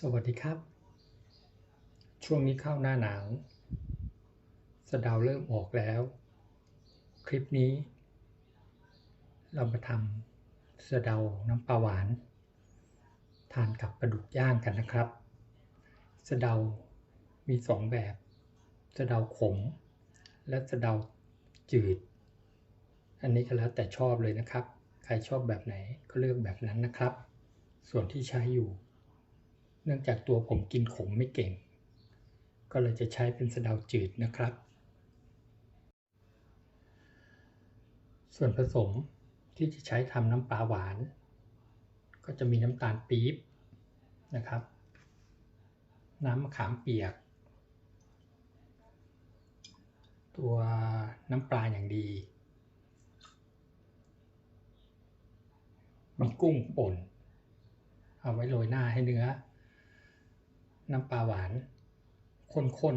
สวัสดีครับ ช่วงนี้เข้าหน้าหนาว สะดาเริ่มออกแล้ว คลิปนี้ เรามาทำสะดาน้ำปลาหวาน ทานกับปลาดุกย่างกันนะครับ สะดามีสองแบบ สะดาขม และสะดาจืด อันนี้ก็แล้วแต่ชอบเลยนะครับ ใครชอบแบบไหนก็เลือกแบบนั้นนะครับ ส่วนที่ใช้อยู่ เนื่องจากตัวผมกินขมไม่เก่ง ก็เลยจะใช้เป็นสะเดาจืดนะครับ ส่วนผสมที่จะใช้ทำน้ำปลาหวาน ก็จะมีน้ำตาลปี๊บนะครับ น้ำมะขามเปียก ตัวน้ำปลาอย่างดี มีกุ้งป่น เอาไว้โรยหน้าให้เนื้อ น้ำปลาหวานข้น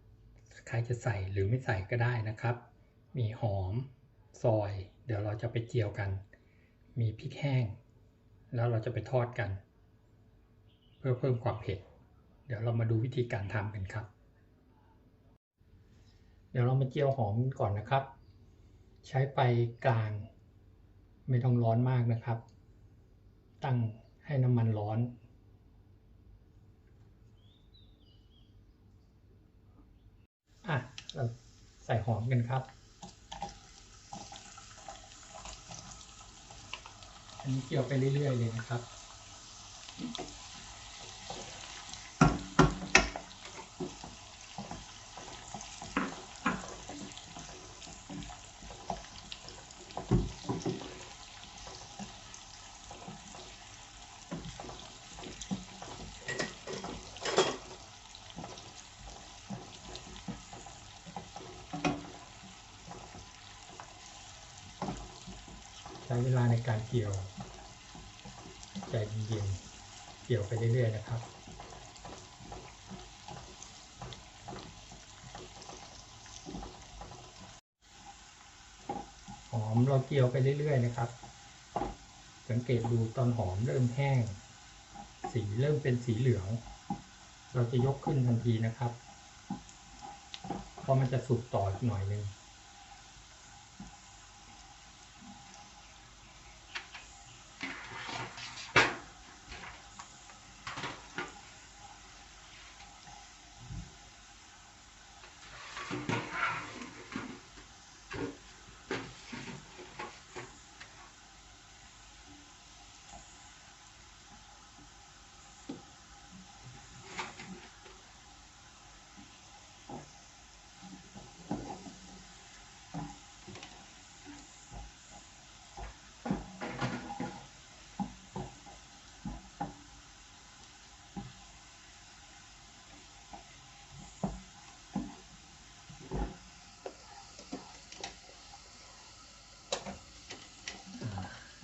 ๆ ใครจะใส่หรือไม่ใส่ก็ได้นะครับ มีหอมซอย เดี๋ยวเราจะไปเจียวกัน มีพริกแห้ง แล้วเราจะไปทอดกัน เพื่อเพิ่มความเผ็ด เดี๋ยวเรามาดูวิธีการทำกันครับ เดี๋ยวเรามาเจียวหอมก่อนนะครับ ใช้ไฟกลาง ไม่ต้องร้อนมากนะครับ ตั้งให้น้ำมันร้อน อะเราใส่หอมกันครับ อันนี้เกี่ยวไปเรื่อยๆเลยนะครับ ช้เวลาในการเกี่ยวใจเย็นๆเกี่ยวไปเรื่อย ๆ นะครับหอมเราเกี่ยวไปเรื่อย ๆ นะครับ สังเกตดูตอนหอมเริ่มแห้ง สีเริ่มเป็นสีเหลือง เราจะยกขึ้นทันทีนะครับ เพราะมันจะสุกต่ออีกหน่อยหนึ่ง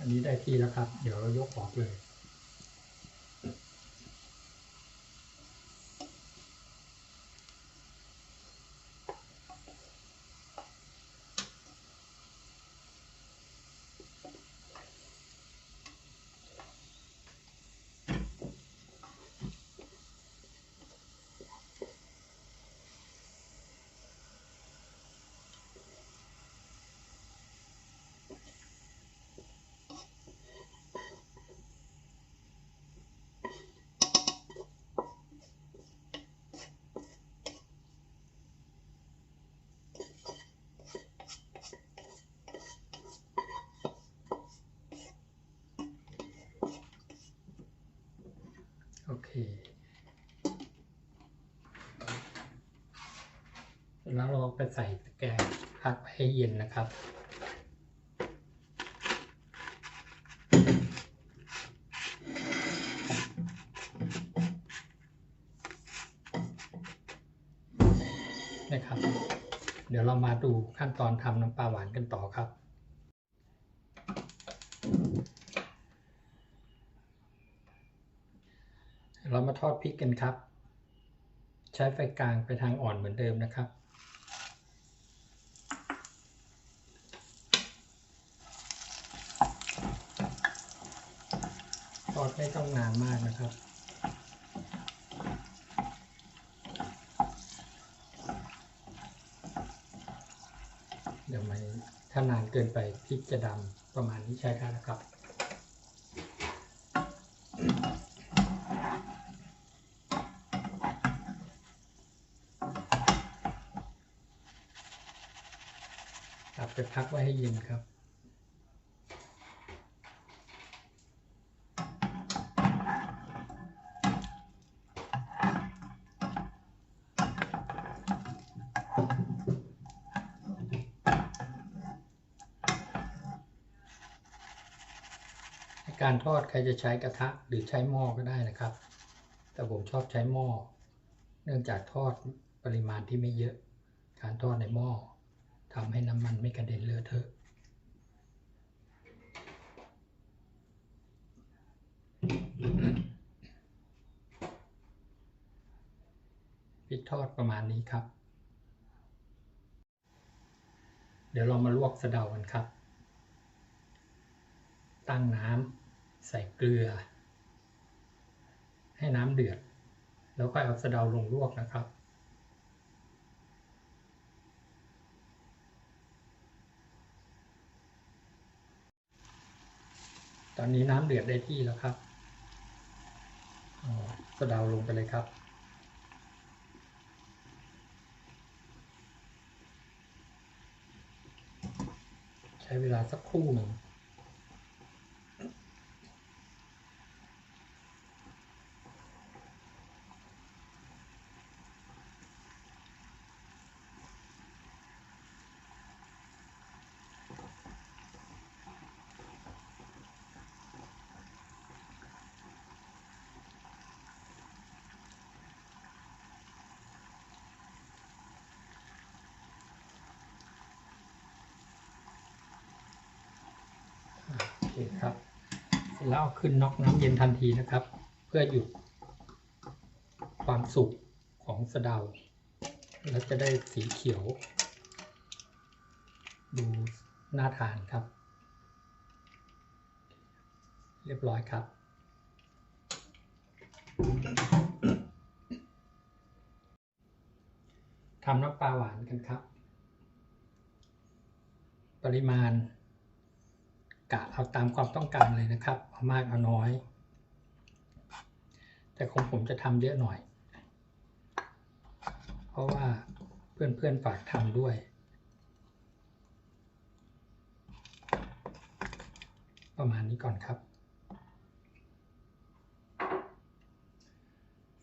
อั นี้ได้ที่แล้วครับ เดี๋ยวเรายกออกเลย โอเคแล้วเราไปใส่ตะแกรงพักไว้ให้เย็นนะครับนะครับ เดี๋ยวเรามาดูขั้นตอนทำน้ำปลาหวานกันต่อครับาทอดพริกกันครับ ใช้ไฟกลางไปทางอ่อนเหมือนเดิมนะครับ ทอดไม่ต้องนานมากนะครับเดี๋ยวไม่ถ้านานเกินไปพริกจะดำประมาณนี้ใช้ได้แล้วครับ เย็นครับ การทอดใครจะใช้กระทะหรือใช้หม้อก็ได้นะครับ แต่ผมชอบใช้หม้อ เนื่องจากทอดปริมาณที่ไม่เยอะ การทอดในหม้อ ทำให้น้ำมันไม่กระเด็นเลอะเทอะพริกทอดประมาณนี้ครับ เดี๋ยวเรามาลวกสะเดากันครับ ตั้งน้ำใส่เกลือ ให้น้ำเดือด แล้วก็เอาสะเดาลงลวกนะครับ อนนี้น้ำเดือดได้ที่แล้วครับเอาสะดาวลงไปเลยครับ ใช้เวลาสักครู่หนึ่ง คครับเสร็จแล้วเอาขึ้นน็อกน้ำเย็นทันทีนะครับ เพื่อหยุดความสุกของสะเดา แล้วจะได้สีเขียว ดูน่าทานครับ เรียบร้อยครับทำน้ำปลาหวานกันครับ ปริมาณ กะเอาตามความต้องการเลยนะครับ เอามากเอาน้อย แต่ของผมจะทำเยอะหน่อย เพราะว่าเพื่อนๆฝากทำด้วย ประมาณนี้ก่อนครับ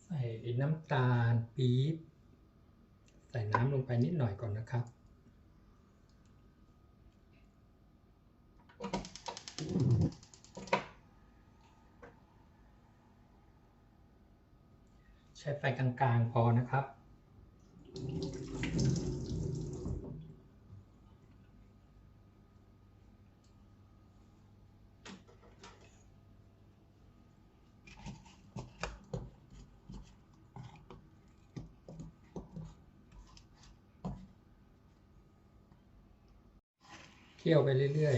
ใส่น้ำตาลปี๊บใส่น้ำลงไปนิดหน่อยก่อนนะครับ ใช้ไฟกลางๆพอนะครับ เคี่ยวไปเรื่อย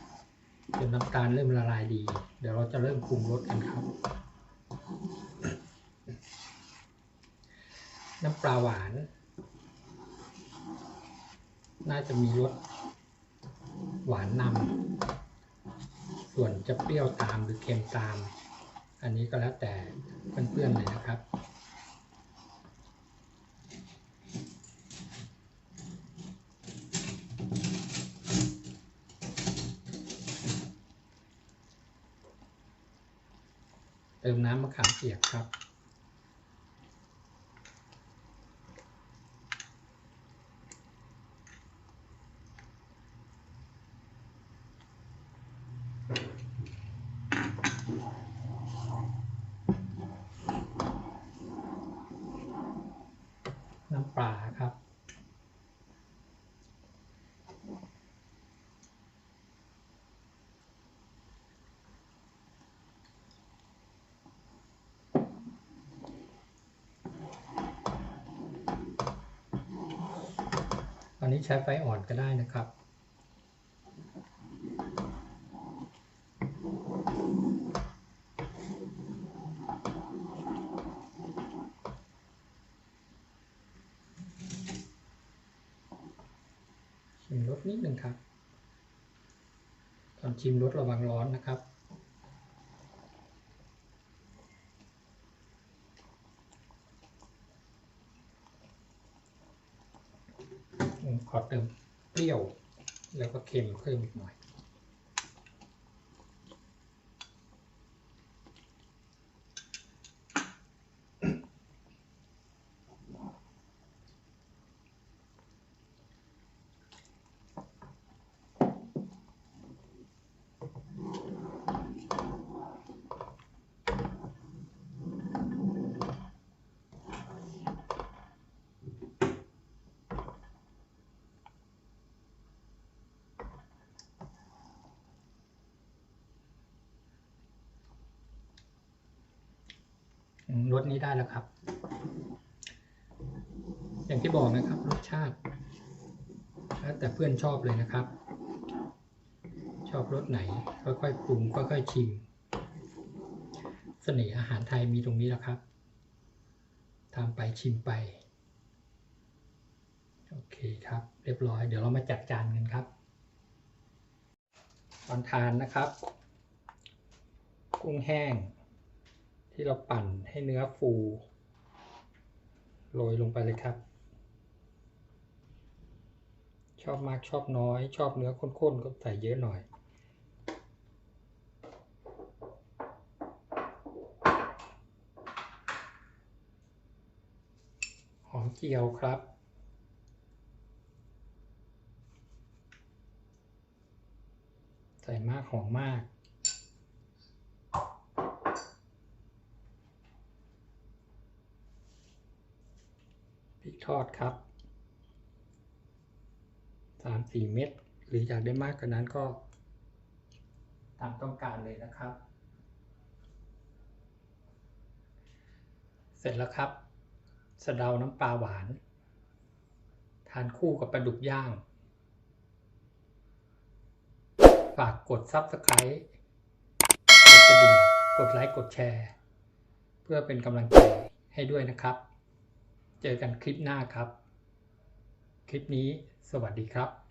ๆจนน้ำตาลเริ่มละลายดี เดี๋ยวเราจะเริ่มปรุงรสกันครับ น้ำปลาหวาน น่าจะมีรสหวานนำส่วนจะเปรี้ยวตามหรือเค็มตาม อันนี้ก็แล้วแต่เพื่อนๆเลยนะครับเติมน้ำมะขามเปียกครับ น้ำปลาครับ ตอนนี้ใช้ไฟอ่อนก็ได้นะครับ โอเค มรสนิดหนึ่งครับ ตอน ชิมรสระวังร้อนนะครับขอเติมเปรี้ยว แล้วก็เค็มเพิ่มอีกหน่อย รสนี้ได้แล้วครับ อย่างที่บอกนะครับรสชาติแล้วแต่เพื่อนชอบเลยนะครับ ชอบรสไหนค่อยๆปรุงค่อยๆชิม เสน่ห์อาหารไทยมีตรงนี้แหละครับทำไปชิมไป โอเคครับ เรียบร้อย เดี๋ยวเรามาจัดจานกันครับ ตอนทานนะครับ กุ้งแห้ง ที่เราปั่นให้เนื้อฟูโรยลงไปเลยครับ ชอบมากชอบน้อย ชอบเนื้อข้นๆก็ใส่เยอะหน่อย หอมเจียวครับใส่มากหอมมาก พริก ทอดครับสามสี่เม็ดหรืออยากได้มากกว่านั้นก็ตามต้องการเลยนะครับ เสร็จแล้วครับ สะเดาน้ำปลาหวาน ทานคู่กับปลาดุกย่าง ฝากกด Subscribe กดกระดิ่ง กดไลค์ กดแชร์ เพื่อเป็นกำลังใจให้ด้วยนะครับ เจอกันคลิปหน้าครับ คลิปนี้สวัสดีครับ